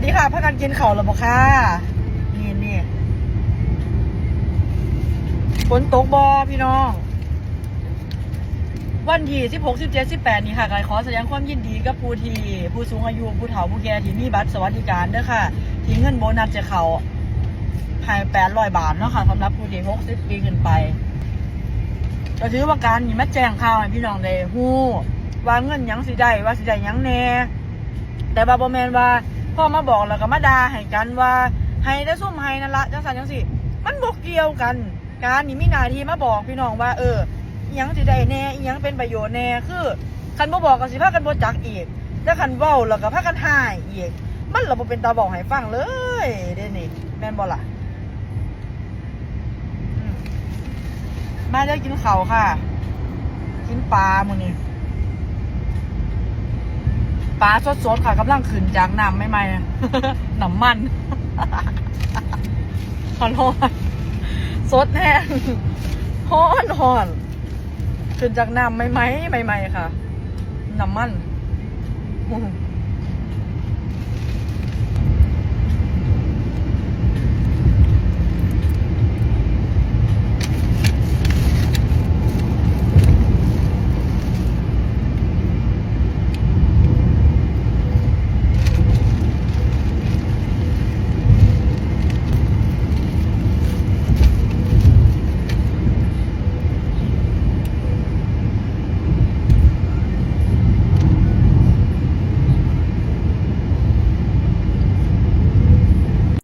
วัสดีค่ะพักกันกินเข้าวแล้วบอกค่ะ นี่นี่ฝนตกบอพี่น้อง วันที่16 17 18นี่ค่ะกายขอแสดงความยินดีกับผู้ที่ผู้สูงอายุผู้เฒ่าผู้แก่ที่มีบัตรสวัสดิการเด้อค่ะ ที่เงินโบนัสจะเขาภาย800บาทเนาะค่ะสำหรับผู้ที่60ปีขึ้นไปก็ถือว่าการนี่มาแจ้งข่าวให้พี่น้องได้ฮู้ว่าเงินยังสิได้ว่าสิได้ยังแน่แต่บาบอแมนว่า พ่อมาบอกแล้วก็มาด่าให้กันว่าให้ได้ส้มให้นั่นละจังสันจังสิมันบกเกี่ยวกัน การนี่มีหนาทีมาบอกพี่น้องว่า เอออยังสิได้แน่อิหยังเป็นประโยชน์แน่คือคันบ่บอกก็สิพากันบ่จักอีกแล้วคันเว้าแล้วก็พากันหายอีกมันเระบ่เป็นตาบอกให้ฟังเลยเด้นี่แม่นบ่ล่ะมาได้อกินข้าวค่ะ กินปลามื้อนี้ ปลาสดๆค่ะกำลังขึ้นจากน้ำไม่ไหมน้ำมันหอนฮอนสดแห้งหอนหอนขึ้นจากน้ำไม่ไหมไม่ไหมค่ะน้ำมันอื